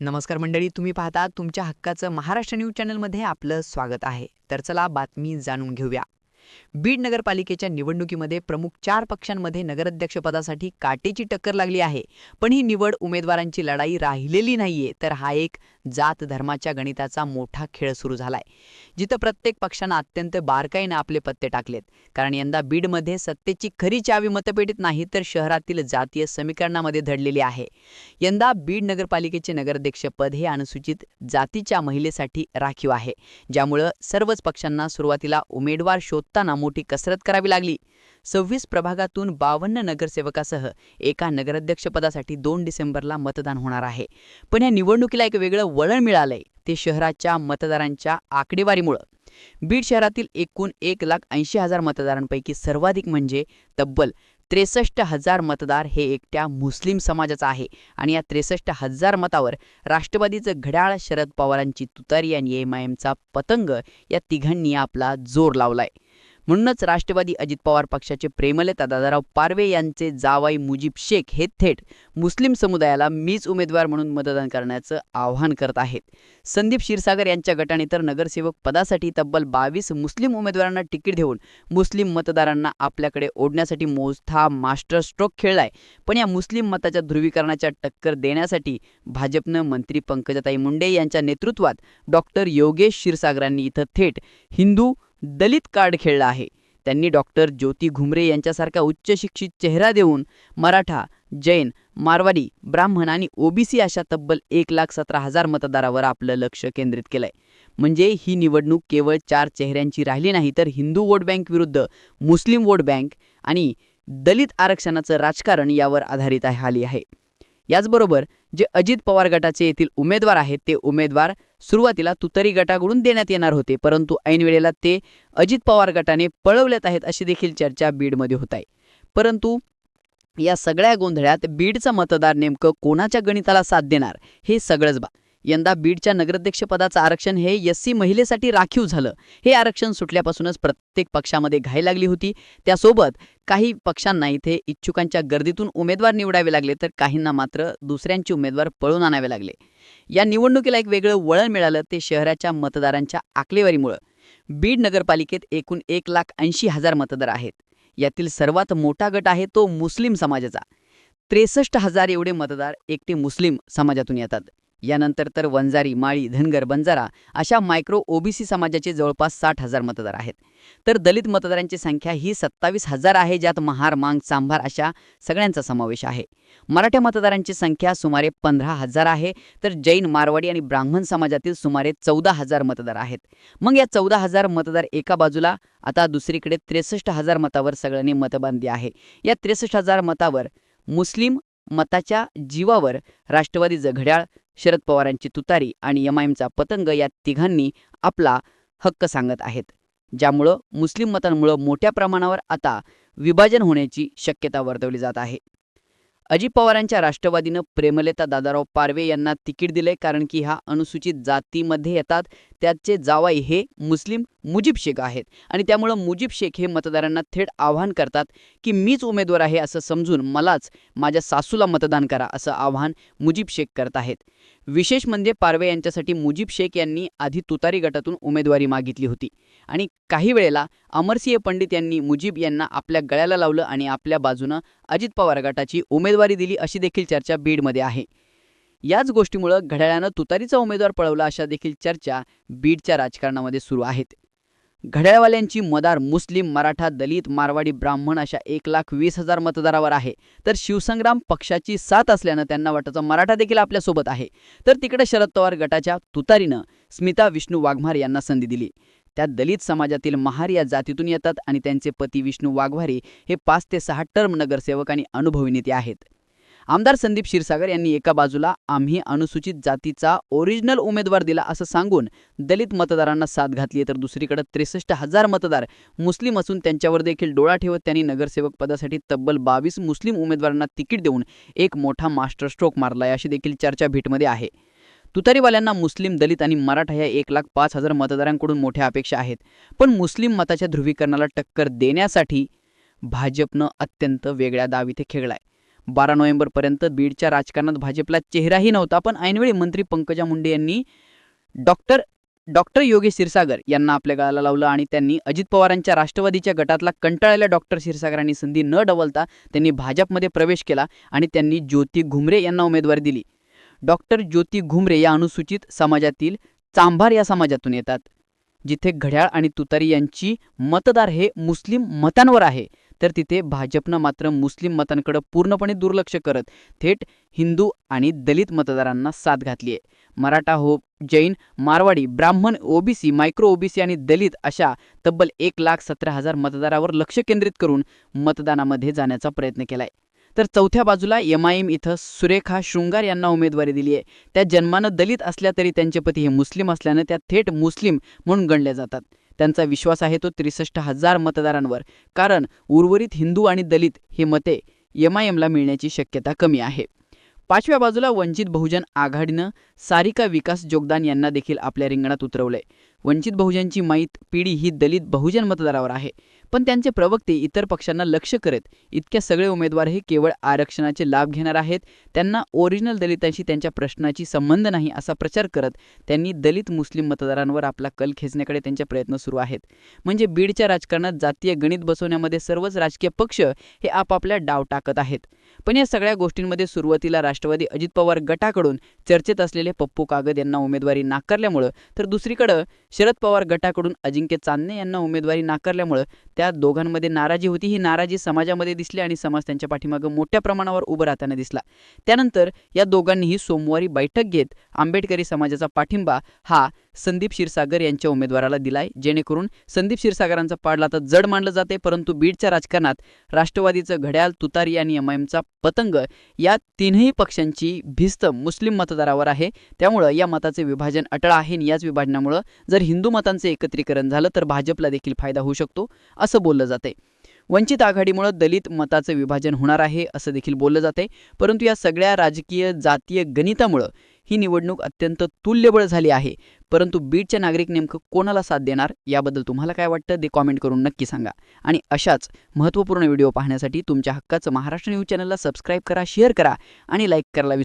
नमस्कार मंडळी तुम्ही पाहता तुमच्या हक्काचं महाराष्ट्र न्यूज चॅनलमध्ये आपलं स्वागत आहे. तर चला बातमी जाणून घेऊया. बीड नगरपालिकेच्या निवडणुकीमध्ये प्रमुख चार पक्षांमध्ये नगराध्यक्षपदासाठी काटेची टक्कर लागली आहे. पण ही निवड उमेदवारांची लढाई राहिलेली नाहीये तर हा एक जात धर्माच्या गणिताचा मोठा खेळ सुरू झालाय जिथं प्रत्येक पक्षानं अत्यंत बारकाईनं आपले पत्ते टाकलेत. कारण यंदा बीडमध्ये सत्तेची खरी चावी मतपेटीत नाही तर शहरातील जातीय समीकरणामध्ये धडलेली आहे. यंदा बीड नगरपालिकेचे नगराध्यक्षपद हे अनुसूचित जातीच्या महिलेसाठी राखीव आहे ज्यामुळं सर्वच पक्षांना सुरुवातीला उमेदवार असताना मोठी कसरत करावी लागली. सव्वीस प्रभागातून बावन्न नगरसेवकासह एका नगराध्यक्षपदासाठी दोन डिसेंबरला मतदान होणार आहे. पण या निवडणुकीला एक वेगळं वळण मिळालंय. ते शहराच्या मतदारांच्या आकडेवारीमुळं. बीड शहरातील एकूण एक लाख ऐंशी हजार मतदारांपैकी सर्वाधिक म्हणजे तब्बल त्रेसष्ट हजार मतदार हे एकट्या मुस्लिम समाजाचा आहे आणि या त्रेसष्ट हजार मतावर राष्ट्रवादीचं घड्याळ शरद पवारांची तुतारी आणि एम आय एमचा पतंग या तिघांनी आपला जोर लावलाय. म्हणूनच राष्ट्रवादी अजित पवार पक्षाचे प्रेमलता दादाराव पारवे यांचे जावाई मुजीब शेख हे थेट मुस्लिम समुदायाला मीच उमेदवार म्हणून मतदान करण्याचं आवाहन करत आहेत. संदीप क्षीरसागर यांच्या गटाने तर नगरसेवक पदासाठी तब्बल बावीस मुस्लिम उमेदवारांना तिकीट देऊन मुस्लिम मतदारांना आपल्याकडे ओढण्यासाठी मोजथा मास्टर स्ट्रोक खेळलाय. पण या मुस्लिम मताच्या ध्रुवीकरणाच्या टक्कर देण्यासाठी भाजपनं मंत्री पंकजाताई मुंडे यांच्या नेतृत्वात डॉक्टर योगेश क्षीरसागरांनी इथं थेट हिंदू दलित कार्ड खेळलं आहे. त्यांनी डॉक्टर ज्योती घुमरे यांच्यासारखा उच्च शिक्षित चेहरा देऊन मराठा जैन मारवाडी ब्राह्मण आणि ओबीसी अशा तब्बल एक लाख सतरा हजार मतदारावर आपलं लक्ष केंद्रित केलंय. म्हणजे ही निवडणूक केवळ चार चेहऱ्यांची राहिली नाही तर हिंदू वोट बँक विरुद्ध मुस्लिम वोट बँक आणि दलित आरक्षणाचं राजकारण यावर आधारित आली आहे. याचबरोबर जे अजित पवार गटाचे येथील उमेदवार आहेत ते उमेदवार सुरुवातीला तुतरी गटाकडून देण्यात येणार होते परंतु ऐनवेळेला ते अजित पवार गटाने पळवल्यात आहेत अशी देखील चर्चा बीडमध्ये होत आहे. परंतु या सगळ्या गोंधळ्यात बीडचं मतदार नेमकं कोणाच्या गणिताला साथ देणार हे सगळंच बा यंदा बीडच्या नगराध्यक्षपदाचं आरक्षण हे एस सी महिलेसाठी राखीव झालं. हे आरक्षण सुटल्यापासूनच प्रत्येक पक्षामध्ये घाई लागली होती. त्यासोबत काही पक्षांना इथे इच्छुकांच्या गर्दीतून उमेदवार निवडावे लागले तर काहींना मात्र दुसऱ्यांचे उमेदवार पळून आणावे लागले. या निवडणुकीला एक वेगळं वळण मिळालं ते शहराच्या मतदारांच्या आकलेवारीमुळं. बीड नगरपालिकेत एकूण एक लाख ऐंशी हजार मतदार आहेत. यातील सर्वात मोठा गट आहे तो मुस्लिम समाजाचा. त्रेसष्ट हजार एवढे मतदार एकटे मुस्लिम समाजातून येतात. यानंतर तर वंजारी माळी धनगर बंजारा अशा मायक्रो ओबीसी समाजाचे जवळपास साठ हजार मतदार आहेत. तर दलित मतदारांची संख्या ही सत्तावीस हजार आहे ज्यात महार मांग सांभार अशा सगळ्यांचा समावेश आहे. मराठ्या मतदारांची संख्या सुमारे पंधरा हजार आहे तर जैन मारवाडी आणि ब्राह्मण समाजातील सुमारे चौदा हजार मतदार आहेत. मग या चौदा हजार मतदार एका बाजूला आता दुसरीकडे त्रेसष्ट हजार मतावर सगळ्यांनी मतबांधी आहे. या त्रेसष्ट हजार मतावर मुस्लिम मताच्या जीवावर राष्ट्रवादीचं घड्याळ शरद पवारांची तुतारी आणि एमआयएमचा पतंग या तिघांनी आपला हक्क सांगत आहेत. ज्यामुळं मुस्लिम मतांमुळं मोठ्या प्रमाणावर आता विभाजन होण्याची शक्यता वर्तवली जात आहे. अजित पवारांच्या राष्ट्रवादीनं प्रेमलेता दादाराव पारवे यांना तिकीट दिले कारण की हा अनुसूचित जातीमध्ये येतात त्याचे जावाई हे मुस्लिम मुजीब शेख आहेत. आणि त्यामुळं मुजीब शेख हे मतदारांना थेट आव्हान करतात की मीच उमेदवार आहे असं समजून मलाच माझ्या सासूला मतदान करा असं आव्हान मुजीब शेख करत आहेत. विशेष म्हणजे पारवे यांच्यासाठी मुजीब शेख यांनी आधी तुतारी गटातून उमेदवारी मागितली होती. आणि काही वेळेला अमरसिंह पंडित यांनी मुजीब यांना आपल्या गळ्याला लावलं आणि आपल्या बाजूनं अजित पवार गटाची उमेदवारी दिली अशी देखील चर्चा बीडमध्ये आहे. याच गोष्टीमुळं घड्याळानं तुतारीचा उमेदवार पळवला अशा देखील चर्चा बीडच्या राजकारणामध्ये सुरू आहेत. घड्याळवाल्यांची मदार मुस्लिम मराठा दलित मारवाडी ब्राह्मण अशा एक लाख वीस हजार मतदारावर आहे. तर शिवसंग्राम पक्षाची साथ असल्यानं त्यांना वाटतं मराठा देखील आपल्यासोबत आहे. तर तिकडे शरद पवार गटाच्या तुतारीनं स्मिता विष्णू वाघमार यांना संधी दिली. त्या दलित समाजातील महार या जातीतून येतात आणि त्यांचे पती विष्णू वाघवारी हे पाच ते सहा टर्म नगरसेवक आणि अनुभवी नेते आहेत. आमदार संदीप क्षीरसागर यांनी एका बाजूला आम्ही अनुसूचित जातीचा ओरिजिनल उमेदवार दिला असं सांगून दलित मतदारांना साथ घातली तर दुसरीकडे त्रेसष्ट हजार मतदार मुस्लिम असून त्यांच्यावर देखील डोळा ठेवत त्यांनी नगरसेवक पदासाठी तब्बल बावीस मुस्लिम उमेदवारांना तिकीट देऊन एक मोठा मास्टर स्ट्रोक मारलाय अशी देखील चर्चा भीटमध्ये आहे. तुतारीवाल्यांना मुस्लिम दलित आणि मराठा या एक लाख पाच हजार मतदारांकडून मोठ्या अपेक्षा आहेत. पण मुस्लिम मताच्या ध्रुवीकरणाला टक्कर देण्यासाठी भाजपनं अत्यंत वेगळ्या दाव इथे खेळलाय. बारा नोव्हेंबरपर्यंत बीडच्या राजकारणात भाजपला चेहराही नव्हता. पण ऐनवेळी मंत्री पंकजा मुंडे यांनी डॉक्टर डॉक्टर योगेश क्षीरसागर यांना आपल्या गळाला लावलं आणि त्यांनी अजित पवारांच्या राष्ट्रवादीच्या गटातला कंटाळलेल्या डॉक्टर क्षीरसागरांनी संधी न डवलता त्यांनी भाजपमध्ये प्रवेश केला आणि त्यांनी ज्योती घुमरे यांना उमेदवारी दिली. डॉक्टर ज्योती घुमरे या अनुसूचित समाजातील चांभार या समाजातून येतात जिथे घड्याळ आणि तुतारी यांची मतदार हे मुस्लिम मतांवर आहे. तर तिथे भाजपनं मात्र मुस्लिम मतांकडे पूर्णपणे दुर्लक्ष करत थेट हिंदू आणि दलित मतदारांना साथ घातली आहे. मराठा हो जैन मारवाडी ब्राह्मण ओबीसी मायक्रो ओबीसी आणि दलित अशा तब्बल एक लाख सतरा हजार मतदारावर लक्ष केंद्रित करून मतदानामध्ये जाण्याचा प्रयत्न केलाय. तर चौथ्या बाजूला एम आय एम इथं सुरेखा शृंगार यांना उमेदवारी दिली आहे. त्या जन्मानं दलित असल्या तरी त्यांचे पती हे मुस्लिम असल्यानं त्या थेट मुस्लिम म्हणून गणल्या जातात. त्यांचा विश्वास आहे तो त्रेसष्ट हजार मतदारांवर. कारण उर्वरित हिंदू आणि दलित हे मते एमआयएमला मिळण्याची शक्यता कमी आहे. पाचव्या बाजूला वंचित बहुजन आघाडीनं सारिका विकास जोगदान यांना देखील आपल्या रिंगणात उतरवलंय. वंचित बहुजनची माईत पिढी ही दलित बहुजन मतदारावर आहे. पण त्यांचे प्रवक्ते इतर पक्षांना लक्ष करत इतक्या सगळे उमेदवार हे केवळ आरक्षणाचे लाभ घेणार आहेत. त्यांना ओरिजिनल दलितांशी त्यांच्या प्रश्नाची संबंध नाही असा प्रचार करत त्यांनी दलित मुस्लिम मतदारांवर आपला कल खेचण्याकडे त्यांचे प्रयत्न सुरू आहेत. म्हणजे बीडच्या राजकारणात जातीय गणित बसवण्यामध्ये सर्वच राजकीय पक्ष हे आपापल्या डाव टाकत आहेत. पण या सगळ्या गोष्टींमध्ये सुरुवातीला राष्ट्रवादी अजित पवार गटाकडून चर्चेत असलेले पप्पू कागद यांना उमेदवारी नाकारल्यामुळं तर दुसरीकडं शरद पवार गटाकडून अजिंक्य चांदणे यांना उमेदवारी नाकारल्यामुळं त्या दोघांमध्ये नाराजी होती. ही नाराजी समाजामध्ये दिसली आणि समाज त्यांच्या पाठीमागं मोठ्या प्रमाणावर उभं राहताना दिसला. त्यानंतर या दोघांनीही सोमवारी बैठक घेत आंबेडकरी समाजाचा पाठिंबा हा संदीप क्षीरसागर यांच्या उमेदवाराला दिलाय. जेणेकरून संदीप क्षीरसागरांचा पाडला तर जड मानलं जाते परंतु बीडच्या राजकारणात राष्ट्रवादीचं घड्याळ तुतारी आणि एमआयएमचा पतंग या तीनही पक्षांची भिस्त मुस्लिम मतदारावर आहे. त्यामुळं या मताचे विभाजन अटळ आहे आणि याच विभाजनामुळं जर हिंदू मतांचे एकत्रीकरण झालं तर भाजपला देखील फायदा होऊ शकतो असं बोललं जाते वंचित आघाडीमुळं दलित मताचं विभाजन होणार आहे असं देखील बोललं जाते परंतु या सगळ्या राजकीय जातीय गणितामुळं ही निवडणूक अत्यंत तुल्यबळ झाली आहे. परंतु बीडचे नागरिक नेमकं कोणाला साथ देणार? याबद्दल तुम्हाला काय वाटतं? ते कॉमेंट करून नक्की सांगा. आणि अशाच महत्त्वपूर्ण व्हिडिओ पाहण्यासाठी तुमच्या हक्काचं महाराष्ट्र न्यूज चॅनलला सबस्क्राईब करा शेअर करा आणि लाईक करायला